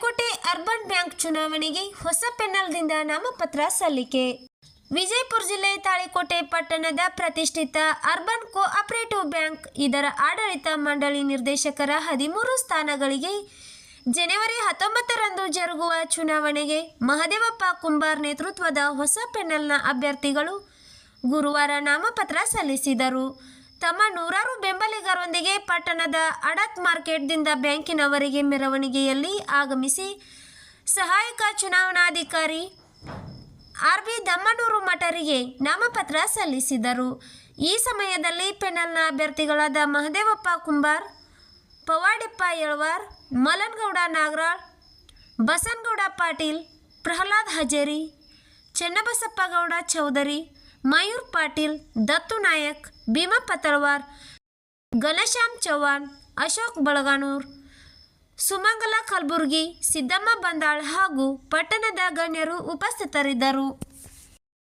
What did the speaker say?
Talikote urban bank ಚುನಾವಣೆಗೆ ಹೊಸ ಪೆನ್ನಲ್ದಿಂದ ನಾಮಪತ್ರ ಸಲ್ಲಿಕೆ. ವಿಜಯಪುರ ಜಿಲ್ಲೆ ತಾಳಿಕೋಟೆ ಪಟ್ಟಣದ ಪ್ರತಿಷ್ಠಿತ ಅರ್ಬನ್ ಕೋಆಪರೇಟಿವ್ ಬ್ಯಾಂಕ್, ಇದರ ಆಡಳಿತ ಮಂಡಳಿ ನಿರ್ದೇಶಕರ ಹದಿಮೂರು ಸ್ಥಾನಗಳಿಗೆ ಜನವರಿ ಹತ್ತೊಂಬತ್ತರಂದು ಜರುಗುವ ಚುನಾವಣೆಗೆ ಮಹದೇವಪ್ಪ ಕುಂಬಾರ್ ನೇತೃತ್ವದ ಹೊಸ ಪೆನಲ್ನ ಅಭ್ಯರ್ಥಿಗಳು ಗುರುವಾರ ನಾಮಪತ್ರ ಸಲ್ಲಿಸಿದರು. ತಮ್ಮ ನೂರಾರು ಬೆಂಬಲಿಗರೊಂದಿಗೆ ಪಟ್ಟಣದ ಅಡತ್ ಮಾರ್ಕೆಟ್ದಿಂದ ಬ್ಯಾಂಕಿನವರೆಗೆ ಮೆರವಣಿಗೆಯಲ್ಲಿ ಆಗಮಿಸಿ ಸಹಾಯಕ ಚುನಾವಣಾಧಿಕಾರಿ ಆರ್ ಬಿ ದಮ್ಮನೂರು ಮಠರಿಗೆ ನಾಮಪತ್ರ ಸಲ್ಲಿಸಿದರು. ಈ ಸಮಯದಲ್ಲಿ ಪೆನಲ್ನ ಅಭ್ಯರ್ಥಿಗಳಾದ ಮಹದೇವಪ್ಪ ಕುಂಬಾರ್, ಪವಾಡೆಪ್ಪ ಯಳವಾರ್, ಮಲನ್ಗೌಡ ನಾಗರಾಳ್, ಬಸನ್ಗೌಡ ಪಾಟೀಲ್, ಪ್ರಹ್ಲಾದ್ ಹಜೇರಿ, ಚೆನ್ನಬಸಪ್ಪಗೌಡ ಚೌಧರಿ, ಮಯೂರ್ ಪಾಟೀಲ್, ದತ್ತು ನಾಯಕ್ ಭೀಮಪ್ಪ ತಳವಾರ್ ಘನಶ್ಯಾಮ್ ಚೌಹಾಣ್ ಅಶೋಕ್ ಬಳಗಾನೂರ್ ಸುಮಂಗಲ ಕಲ್ಬುರ್ಗಿ ಸಿದ್ದಮ್ಮ ಬಂದಾಳ್ ಹಾಗೂ ಪಟ್ಟಣದ ಗಣ್ಯರು ಉಪಸ್ಥಿತರಿದ್ದರು.